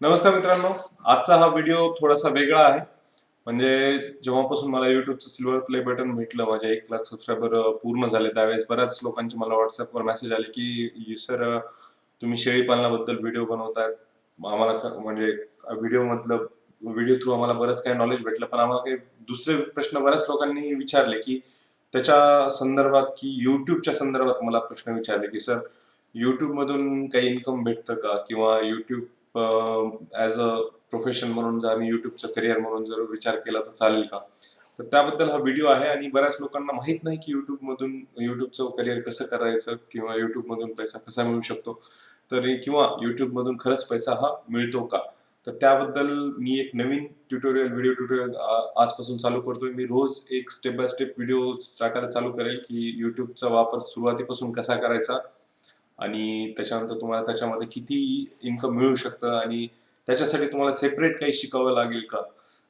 नमस्कार मित्रांनो आजचा हा व्हिडिओ थोडासा वेगळा आहे. म्हणजे जेव्हापासून मला युट्यूबचं सिल्वर प्ले बटन भेटलं माझे एक लाख सबस्क्रायबर पूर्ण झाले त्यावेळेस बऱ्याच लोकांचे मला व्हॉट्सअपवर मेसेज आले की सर तुम्ही शेळी पालनाबद्दल व्हिडिओ बनवतायत. आम्हाला म्हणजे व्हिडिओ मतलब व्हिडिओ थ्रू आम्हाला बरंच काही नॉलेज भेटलं. पण आम्हाला काही दुसरे प्रश्न बऱ्याच लोकांनी विचारले की त्याच्या संदर्भात की युट्यूबच्या संदर्भात मला प्रश्न विचारले की सर युट्यूबमधून काही इन्कम भेटतं का? किंवा युट्यूब ॲज अ प्रोफेशन म्हणून जर आणि युट्यूबचं करिअर म्हणून जर विचार केला तर चालेल का? तर त्याबद्दल हा व्हिडिओ आहे आणि बऱ्याच लोकांना माहीत नाही की युट्यूबमधून युट्यूबचं करिअर कसं करायचं किंवा युट्यूबमधून पैसा कसा मिळू शकतो? तर किंवा युट्यूबमधून खरंच पैसा हा मिळतो का? तर त्याबद्दल मी एक नवीन ट्युटोरियल व्हिडिओ ट्युटोरियल आजपासून चालू करतोय. मी रोज एक स्टेप बाय स्टेप व्हिडिओ टाकायला चालू करेल की युट्यूबचा वापर सुरुवातीपासून कसा करायचा? आणि त्याच्यानंतर तुम्हाला त्याच्यामध्ये किती इन्कम मिळू शकतं आणि त्याच्यासाठी तुम्हाला सेपरेट काही शिकावं लागेल का?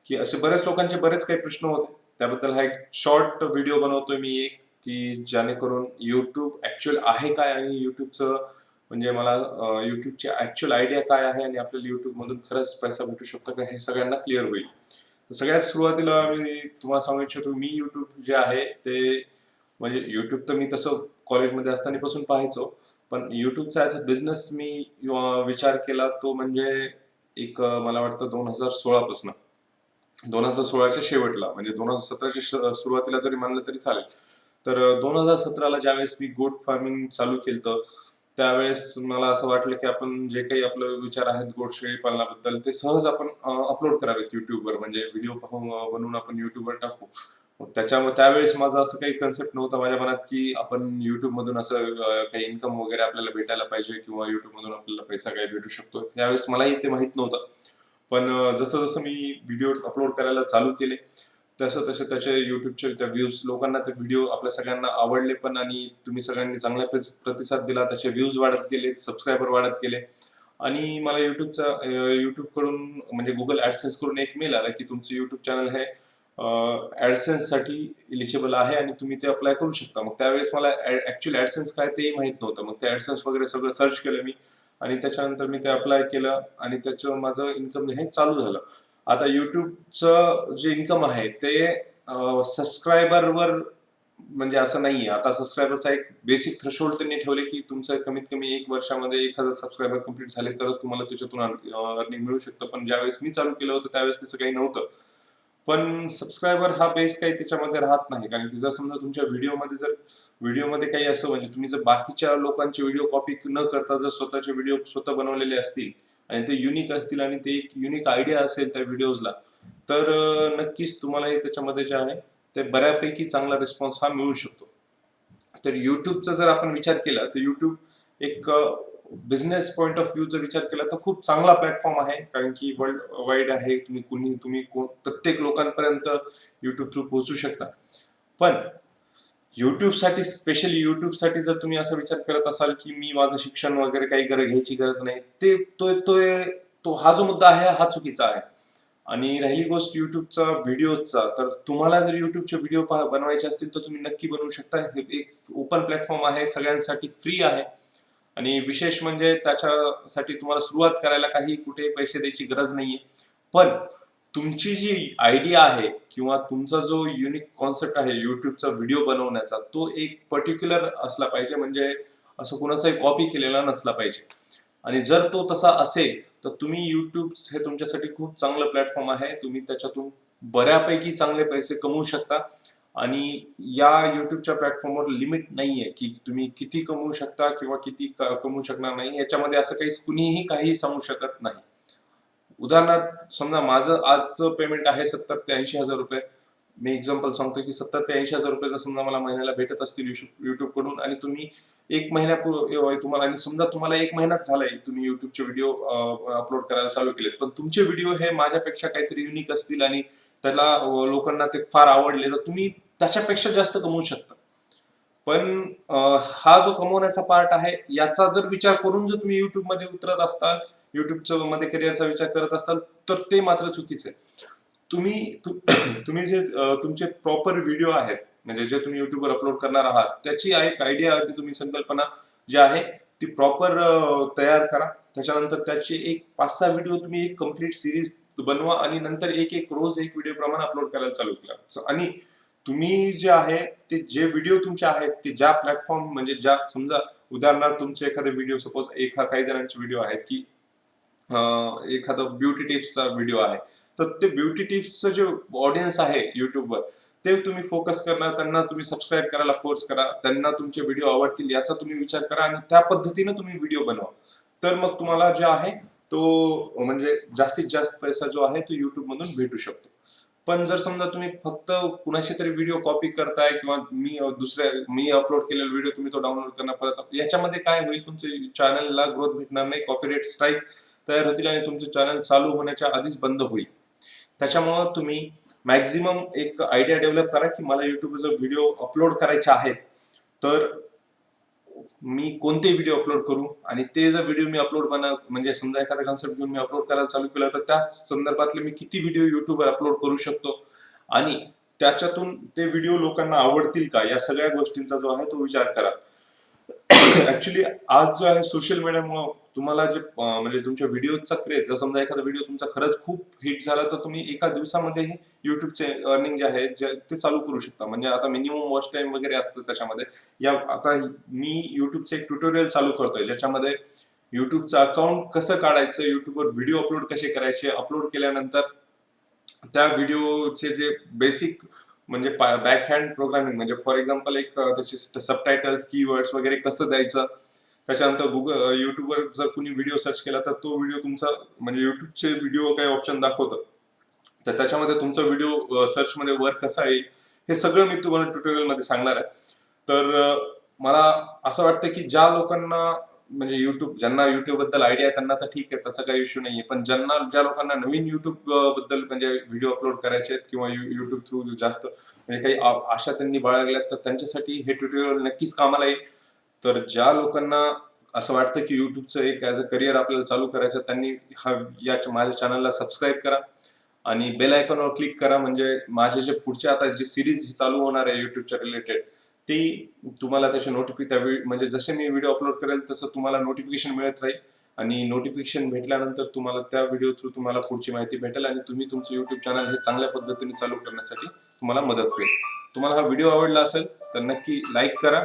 की असे बऱ्याच लोकांचे बरेच काही प्रश्न होते. त्याबद्दल हा एक शॉर्ट व्हिडिओ बनवतोय मी एक की जेणेकरून युट्यूब ऍक्च्युअल आहे काय आणि युट्यूबचं म्हणजे मला युट्यूबची ऍक्च्युअल आयडिया काय आहे आणि आपल्याला युट्यूब मधून खरंच पैसा भेटू शकतो का हे सगळ्यांना क्लिअर होईल. तर सगळ्यात सुरुवातीला मी तुम्हाला सांगू इच्छितो मी युट्यूब जे आहे ते म्हणजे युट्यूब तर मी तसं कॉलेजमध्ये असताना पासून पाहायचो पण युट्यूबचा ॲज अ बिझनेस मी विचार केला तो म्हणजे एक मला वाटतं दोन हजार सोळा पासून. दोन हजार सोळाच्या शेवटला म्हणजे दोन हजार सतराच्या सुरुवातीला जरी मानलं तरी चालेल. तर दोन हजार सतराला ज्यावेळेस मी गोट फार्मिंग चालू केलं त्यावेळेस मला असं वाटलं की आपण जे काही आपलं विचार आहेत गोट शेळी पालनाबद्दल ते सहज आपण अपलोड करावेत युट्यूबवर म्हणजे व्हिडिओ बनवून आपण युट्यूबवर टाकू. मग त्याच्यामुळे त्यावेळेस माझं असं काही कन्सेप्ट नव्हतं माझ्या मनात की आपण युट्यूब मधून असं काही इन्कम वगैरे आपल्याला भेटायला पाहिजे किंवा युट्यूब मधून आपल्याला पैसा काही भेटू शकतो त्यावेळेस मलाही ते माहीत नव्हतं. पण जसं जसं मी व्हिडिओ अपलोड करायला चालू केले तसं तसे त्याचे युट्यूबचे त्या व्ह्यूज लोकांना ते व्हिडिओ आपल्या सगळ्यांना आवडले पण आणि तुम्ही सगळ्यांनी चांगला प्रतिसाद दिला त्याचे व्ह्यूज वाढत गेले सबस्क्रायबर वाढत गेले. आणि मला युट्यूबचा युट्यूबकडून म्हणजे गुगल ऍडसेन्स करून एक मेल आला की तुमचं युट्यूब चॅनल हे ऍडसेन्ससाठी इलिजिबल आहे आणि तुम्ही ते अप्लाय करू शकता. मग त्यावेळेस मला ऍक्च्युअली ऍडसेन्स काय तेही माहीत नव्हतं. मग ते ऍडसेन्स वगैरे सगळं सर्च केलं मी आणि त्याच्यानंतर मी ते अप्लाय केलं आणि त्याच्यावर माझं इन्कम हे चालू झालं. आता युट्यूबचं जे इन्कम आहे ते सबस्क्रायबरवर म्हणजे असं नाहीये. आता सबस्क्रायबरचा एक बेसिक थ्रेशोल्ड त्यांनी ठेवले की तुमचं कमीत कमी एक वर्षामध्ये एक हजार सबस्क्रायबर कंप्लीट झाले तरच तुम्हाला त्याच्यातून अर्निंग मिळू शकतं. पण ज्यावेळेस मी चालू केलं होतं त्यावेळेस तसं काही नव्हतं. पण सबस्क्रायबर हा बेस काही त्याच्यामध्ये राहत नाही. कारण की जर समजा तुमच्या व्हिडिओमध्ये जर व्हिडिओमध्ये काही असं म्हणजे तुम्ही जर बाकीच्या लोकांचे व्हिडिओ कॉपी न करता जर स्वतःचे व्हिडिओ स्वतः बनवलेले असतील आणि ते युनिक असतील आणि ते एक युनिक आयडिया असेल त्या व्हिडिओजला तर नक्कीच तुम्हाला हे त्याच्यामध्ये जे आहे ते बऱ्यापैकी चांगला रिस्पॉन्स हा मिळू शकतो. तर युट्यूबचा जर आपण विचार केला तर युट्यूब एक बिझनेस पॉईंट ऑफ व्ह्यू जर विचार केला तर खूप चांगला प्लॅटफॉर्म आहे. कारण की वर्ल्ड वाईड आहे. तुम्ही कुणी तुम्ही प्रत्येक लोकांपर्यंत युट्यूब थ्रू पोहोचू शकता. पण युट्यूबसाठी स्पेशली युट्यूबसाठी जर तुम्ही असा विचार करत असाल की मी माझं शिक्षण वगैरे काही गरज घ्यायची गरज नाही ते तो तो तो हा जो मुद्दा आहे हा चुकीचा आहे. आणि राहिली गोष्ट युट्यूबचा व्हिडिओचा तर तुम्हाला जर युट्यूबचे व्हिडिओ बनवायचे असतील तर तुम्ही नक्की बनवू शकता. हे एक ओपन प्लॅटफॉर्म आहे. सगळ्यांसाठी फ्री आहे. आणि विशेष म्हणजे त्याच्यासाठी तुम्हाला सुरुवात करायला काही कुठे पैसे द्यायची गरज नाहीये. पण तुमची जी आयडिया आहे किंवा तुमचा जो युनिक कॉन्सेप्ट आहे युट्यूबचा व्हिडिओ बनवण्याचा तो एक पर्टिक्युलर असला पाहिजे. म्हणजे असं कुणाचाही कॉपी केलेला नसला पाहिजे. आणि जर तो तसा असेल तर तुम्ही युट्यूब हे तुमच्यासाठी खूप चांगलं प्लॅटफॉर्म आहे. तुम्ही त्याच्यातून बऱ्यापैकी चांगले पैसे कमवू शकता. आणि या युट्यूबच्या प्लॅटफॉर्मवर लिमिट नाहीये की तुम्ही किती कमवू शकता किंवा किती कमवू शकणार नाही. याच्यामध्ये असं काही कुणीही काही सांगू शकत नाही. उदाहरणार्थ समजा माझं आजचं पेमेंट आहे सत्तर ते ऐंशी हजार रुपये. मी एक्झाम्पल सांगतो की सत्तर ते ऐंशी हजार रुपये जर समजा मला महिन्याला भेटत असतील युट्यूबकडून आणि तुम्ही एक महिन्यापूर्वी तुम्हाला आणि समजा तुम्हाला एक महिनाच झालाय तुम्ही युट्यूबचे व्हिडिओ अपलोड करायला चालू केलेत. पण तुमचे व्हिडिओ हे माझ्यापेक्षा काहीतरी युनिक असतील आणि त्याला लोकांना ते फार आवडले तर तुम्ही त्याच्यापेक्षा जास्त कमवू शकता. पण हा जो कमवण्याचा पार्ट आहे याचा जर विचार करून जर तुम्ही युट्यूबमध्ये उतरत असताल युट्यूबचं मध्ये करिअरचा विचार करत असाल तर ते मात्र चुकीचं आहे. तुम्ही तु- तुम्ही जे तुमचे प्रॉपर व्हिडिओ आहेत म्हणजे जे तुम्ही युट्यूबवर अपलोड करणार आहात त्याची एक आयडिया तुम्ही संकल्पना जी आहे ती प्रॉपर तयार करा. त्याच्यानंतर त्याचे एक पाच सहा व्हिडिओ तुम्ही एक कंप्लीट सिरीज बनवा आणि नंतर एक एक रोज एक व्हिडिओ प्रमाणे अपलोड करायला चालू केला आणि तुम्ही जे आहे ते जे व्हिडिओ तुमचे आहेत ते ज्या प्लॅटफॉर्म म्हणजे ज्या समजा उदाहरणार्थ तुमचे एखादे व्हिडिओ सपोज एखा काही जणांचे व्हिडिओ आहेत की एखादा ब्युटी टिप्सचा व्हिडिओ आहे. तर ते ब्युटी टिप्सचं जे ऑडियन्स आहे युट्यूबवर ते तुम्ही फोकस करणार त्यांना तुम्ही सबस्क्राईब करायला फोर्स करा त्यांना तुमचे व्हिडिओ आवडतील याचा तुम्ही विचार करा आणि त्या पद्धतीनं तुम्ही व्हिडिओ बनवा. तर मग तुम्हाला जे आहे तो म्हणजे जास्तीत जास्त पैसा जो आहे तो युट्यूब मधून भेटू शकतो. पण जर समजा तुम्ही फक्त कुणाशी तरी व्हिडिओ कॉपी करताय किंवा मी दुसऱ्या मी अपलोड केलेला व्हिडिओ तुम्ही तो डाउनलोड करणार परत. याच्यामध्ये काय होईल? तुमच्या चॅनलला ग्रोथ भेटणार नाही कॉपीराईट स्ट्राईक तयार होतील आणि तुमचे चॅनल चालू होण्याच्या आधीच बंद होईल. त्याच्यामुळं तुम्ही मॅक्झिमम एक आयडिया डेव्हलप करा की मला युट्यूबवर जर व्हिडिओ अपलोड करायचे आहेत तर मी कोणते व्हिडिओ अपलोड करू? आणि ते जर व्हिडिओ मी अपलोड बना म्हणजे समजा एखादा कन्सेप्ट घेऊन मी अपलोड करायला चालू केलं तर त्या संदर्भातले मी किती व्हिडिओ युट्यूबवर अपलोड करू शकतो? आणि त्याच्यातून ते व्हिडिओ लोकांना आवडतील का? या सगळ्या गोष्टींचा जो आहे तो विचार करा. ऍक्च्युली आज जो आहे सोशल मीडियामुळे तुम्हाला जे म्हणजे तुमच्या व्हिडिओचा क्रेज जर समजा एखादा व्हिडिओ तुमचा खरंच खूप हिट झाला तर तुम्ही एका दिवसामध्येही युट्यूबचे अर्निंग जे आहे जे ते चालू करू शकता. म्हणजे आता मिनिमम वॉच टाइम वगैरे असतं त्याच्यामध्ये. या आता मी युट्यूबचे एक ट्युटोरियल चालू करतोय ज्याच्यामध्ये युट्यूबचं अकाउंट कसं काढायचं युट्यूबवर व्हिडिओ अपलोड कसे करायचे अपलोड केल्यानंतर त्या व्हिडिओचे जे बेसिक म्हणजे बॅक हँड प्रोग्रामिंग म्हणजे फॉर एक्झाम्पल एक त्याचे सबटायटल्स कीवर्ड्स वगैरे कसं द्यायचं त्याच्यानंतर गुगल युट्यूबवर जर कुणी व्हिडिओ सर्च केला तर तो व्हिडिओ तुमचा म्हणजे युट्यूबचे व्हिडिओ काही ऑप्शन दाखवतं. तर त्याच्यामध्ये तुमचा व्हिडिओ सर्च मध्ये वर कसा येईल हे सगळं मी तुम्हाला ट्युटोरियलमध्ये सांगणार आहे. तर मला असं वाटतं की ज्या लोकांना म्हणजे युट्यूब ज्यांना युट्यूबबद्दल आयडिया आहे त्यांना तर ठीक आहे त्याचा काही इश्यू नाहीये. पण ज्यांना ज्या लोकांना नवीन युट्यूबबद्दल म्हणजे व्हिडिओ अपलोड करायचे आहेत किंवा युट्यूब थ्रू जास्त म्हणजे काही आशा त्यांनी बाळगल्यात तर त्यांच्यासाठी हे ट्युटोरियल नक्कीच कामाला येईल. तर ज्या लोकांना असं वाटतं की युट्यूबचं एक ॲज अ करिअर आपल्याला चालू करायचं त्यांनी हा या माझ्या चॅनलला सबस्क्राईब करा आणि बेल आयकॉनवर क्लिक करा. म्हणजे माझे जे पुढचे आता जी सिरीज चालू होणार आहे युट्यूबच्या रिलेटेड ती तुम्हाला त्याचे नोटिफिक म्हणजे जसे मी व्हिडिओ अपलोड करेल तसं तुम्हाला नोटिफिकेशन मिळत राहील आणि नोटिफिकेशन भेटल्यानंतर तुम्हाला त्या व्हिडिओ थ्रू तुम्हाला पुढची माहिती भेटेल आणि तुम्ही तुमचं युट्यूब चॅनल हे चांगल्या पद्धतीने चालू करण्यासाठी तुम्हाला मदत होईल. तुम्हाला हा व्हिडिओ आवडला असेल तर नक्की लाईक करा.